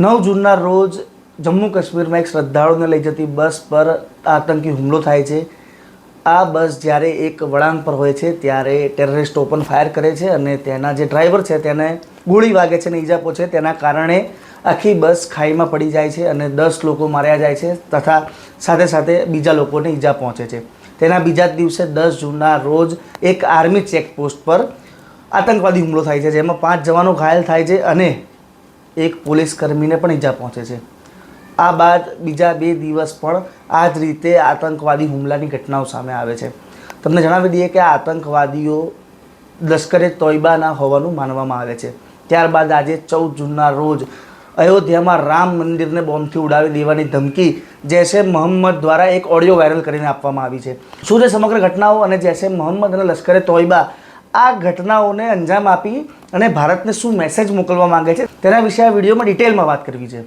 નવ જૂનના રોજ જમ્મુ કાશ્મીરમાં એક શ્રદ્ધાળુને લઈ જતી બસ પર આતંકી હુમલો થાય છે. આ બસ જ્યારે એક વળાંક પર હોય છે, ત્યારે ટેરરિસ્ટ ઓપન ફાયર કરે છે અને તેના જે ડ્રાઈવર છે તેને ગોળી વાગે છે અને ઈજા પહોંચે તેના કારણે આખી બસ ખાઈમાં પડી જાય છે અને દસ લોકો માર્યા જાય છે તથા સાથે સાથે બીજા લોકોને ઈજા પહોંચે છે. તેના બીજા જ દિવસે દસ જૂનના રોજ એક આર્મી ચેકપોસ્ટ પર આતંકવાદી હુમલો થાય છે, જેમાં પાંચ જવાનો ઘાયલ થાય છે અને એક પોલીસ કર્મીને પણ ઈજા પહોંચે છે. આ બાદ બીજા બે દિવસ પણ આ જ રીતે આતંકવાદી હુમલાની ઘટનાઓ સામે આવે છે. તમને જણાવી દઈએ કે આ આતંકવાદીઓ લશ્કરે તોયબાના હોવાનું માનવામાં આવે છે. ત્યારબાદ આજે ચૌદ જૂનના રોજ અયોધ્યામાં રામ મંદિરને બોમ્બથી ઉડાવી દેવાની ધમકી જૈશે મોહમ્મદ દ્વારા એક ઓડિયો વાયરલ કરીને આપવામાં આવી છે. શું છે સમગ્ર ઘટનાઓ અને જૈશે મોહમ્મદ અને લશ્કરે તોયબા આ ઘટનાઓને અંજામ આપી અને ભારતને શું મેસેજ મોકલવા માંગે છે? તેના વિશે આ વિડીયોમાં ડિટેલમાં વાત કરવી છે.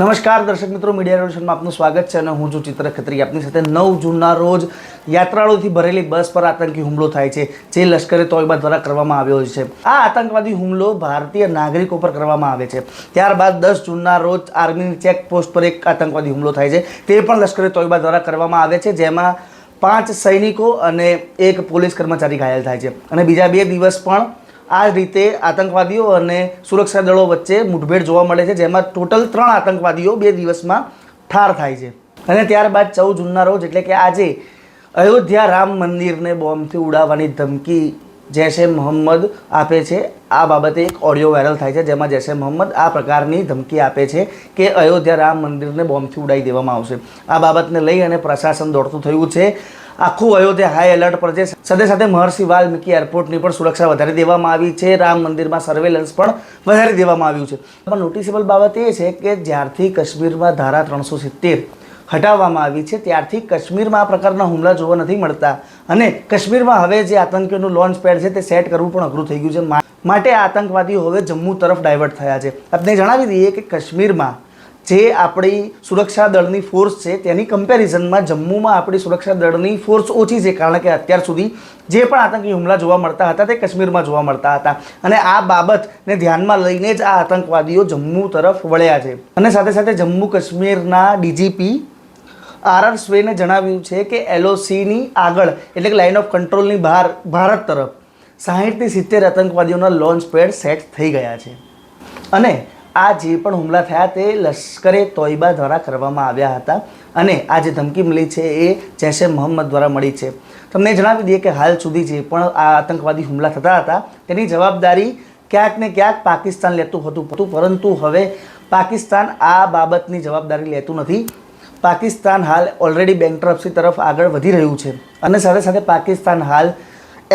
નમસ્કાર, દર્શક મિત્રો, મીડિયા રેવલ્યુશનમાં આપનું સ્વાગત છે અને હું છું ચિત્ર ખત્રી. આપની સાથે નવ જૂનના રોજ યાત્રાળુઓથી ભરેલી બસ પર આતંકી હુમલો થાય છે, જે લશ્કરે તોયબા દ્વારા કરવામાં આવ્યો છે. આ આતંકવાદી હુમલો ભારતીય નાગરિકો પર કરવામાં આવે છે. ત્યારબાદ દસ જૂનના રોજ આર્મીની ચેકપોસ્ટ પર એક આતંકવાદી હુમલો થાય છે. તે પણ લશ્કરે તોયબા દ્વારા કરવામાં આવે છે, જેમાં પાંચ સૈનિકો અને એક પોલીસ કર્મચારી ઘાયલ થાય છે. અને બીજા બે દિવસ પણ આ રીતે આતંકવાદીઓ અને સુરક્ષા દળો વચ્ચે મુઠભેડ જોવા મળે છે, જેમાં ટોટલ ત્રણ આતંકવાદીઓ બે દિવસમાં ઠાર થાય છે. અને ત્યારબાદ ચૌદ જૂનના રોજ એટલે કે આજે અયોધ્યા રામ મંદિરને બોમ્બથી ઉડાવવાની ધમકી જૈશે મોહમ્મદ આપે છે. આ બાબતે એક ઓડિયો વાયરલ થાય છે, જેમાં જૈશે મોહમ્મદ આ પ્રકારની ધમકી આપે છે કે અયોધ્યા રામ મંદિરને બોમ્બથી ઉડાવી દેવામાં આવશે. આ બાબતને લઈ અને પ્રશાસન દોડતું થયું છે. આખું અયોધ્યા હાઈ એલર્ટ પર છે. સાથે સાથે મહર્ષિ વાલ્મીકી એરપોર્ટની પણ સુરક્ષા વધારી દેવામાં આવી છે. રામ મંદિરમાં સર્વેલન્સ પણ વધારી દેવામાં આવ્યું છે. પણ નોટિસેબલ બાબત એ છે કે જ્યારથી કાશ્મીરમાં ધારા ત્રણસો સિત્તેર હટાવવામાં આવી છે. ત્યારથી કાશ્મીરમાં આ પ્રકારના હુમલા જોવા નથી મળતા. અને કાશ્મીરમાં હવે જે આતંકીઓનું લોન્ચ પેડ છે તે સેટ કરવું પણ અઘરું થઈ ગયું છે. માટે આતંકવાદીઓ હવે જમ્મુ તરફ ડાયવર્ટ થયા છે. આપણે જણાવી દઈએ કે કાશ્મીરમાં જે આપણી સુરક્ષા દળની ફોર્સ છે તેની કમ્પેરિઝનમાં જમ્મુમાં આપણી સુરક્ષા દળની ફોર્સ ઓછી છે. કારણ કે અત્યાર સુધી જે પણ આતંકી હુમલા જોવા મળતા હતા તે કાશ્મીરમાં જોવા મળતા હતા. અને આ બાબતને ધ્યાનમાં લઈને જ આ આતંકવાદીઓ જમ્મુ તરફ વળ્યા છે. અને સાથે સાથે જમ્મુ કાશ્મીરના ડીજીપી આર આર સ્વેને જણાવ્યું છે કે એલઓસીની આગળ, એટલે કે લાઇન ઓફ કંટ્રોલની બહાર, ભારત તરફ સાહીઠથી સિત્તેર આતંકવાદીઓના લોન્ચ પેડ સેટ થઈ ગયા છે. અને આ જે પણ હુમલા થયા તે લશ્કરે તોયબા દ્વારા કરવામાં આવ્યા હતા અને આ જે ધમકી મળી છે એ જૈશે મોહમ્મદ દ્વારા મળી છે. તમને જણાવી દઈએ કે હાલ સુધી જે પણ આ આતંકવાદી હુમલા થતા હતા, તેની જવાબદારી ક્યાંક ને ક્યાંક પાકિસ્તાન લેતું હતું, પરંતુ હવે પાકિસ્તાન આ બાબતની જવાબદારી લેતું નથી. પાકિસ્તાન હાલ ઓલરેડી બેંકરપ્સી તરફ આગળ વધી રહ્યું છે. અને સાથે સાથે પાકિસ્તાન હાલ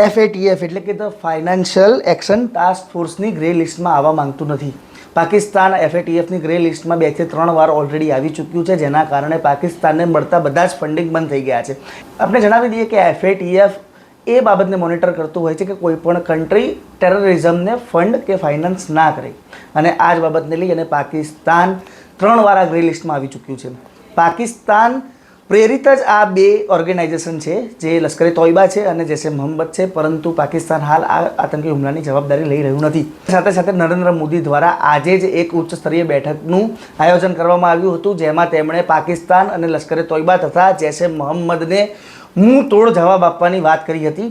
એફએટીએફ એટલે કે ધ ફાઇનાન્શિયલ એક્શન ટાસ્ક ફોર્સની ગ્રે લિસ્ટમાં આવવા માંગતું નથી. પાકિસ્તાન એફએટીએફની ગ્રે લિસ્ટમાં બેથી ત્રણ વાર ઓલરેડી આવી ચૂક્યું છે, જેના કારણે પાકિસ્તાનને મળતા બધા જ ફંડિંગ બંધ થઈ ગયા છે. આપણે જણાવી દઈએ કે એફએટીએફ એ બાબતને મોનિટર કરતું હોય છે કે કોઈ પણ કન્ટ્રી ટેરરિઝમને ફંડ કે ફાઇનાન્સ ના કરે. અને આ જ બાબતને લઈ અને પાકિસ્તાન ત્રણ વાર આ ગ્રે લિસ્ટમાં આવી ચૂક્યું છે. પાકિસ્તાન પ્રેરિત જ આ બે ઓર્ગેનાઇઝેશન છે, જે લશ્કરે તોયબા છે અને જૈસે મોહમ્મદ છે, પરંતુ પાકિસ્તાન હાલ આ આતંકી હુમલાની જવાબદારી લઈ રહ્યું નથી. સાથે સાથે નરેન્દ્ર મોદી દ્વારા આજે જ એક ઉચ્ચ સ્તરીય બેઠકનું આયોજન કરવામાં આવ્યું હતું, જેમાં તેમણે પાકિસ્તાન અને લશ્કરે તોયબા તથા જૈસે મોહમ્મદને હું તોડ જવાબ આપવાની વાત કરી હતી.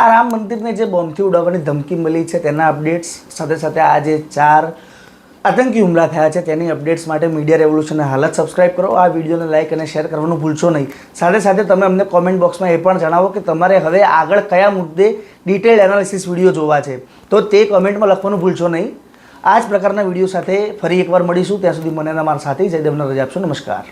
આ રામ મંદિરને જે બોમ્બથી ઉડાવવાની ધમકી મળી છે, તેના અપડેટ્સ સાથે સાથે આજે ચાર આતંકી હુમલા થયા છે. તેની અપડેટ્સ માટે મીડિયા રેવોલ્યુશનને હાલત સબસ્ક્રાઇબ કરો. આ વિડીયોને લાઇક અને શેર કરવાનું ભૂલશો નહીં. સાથે સાથે તમે અમને કોમેન્ટ બોક્સમાં એ પણ જણાવો કે તમારે હવે આગળ કયા મુદ્દે ડિટેલ એનાલિસિસ વીડિયો જોવા છે. તો તે કમેન્ટમાં લખવાનું ભૂલશો નહીં. આ જ પ્રકારના વીડિયો સાથે ફરી એકવાર મળીશું. ત્યાં સુધી મને મારા સાથે જયદેવને રજા આપશો. નમસ્કાર.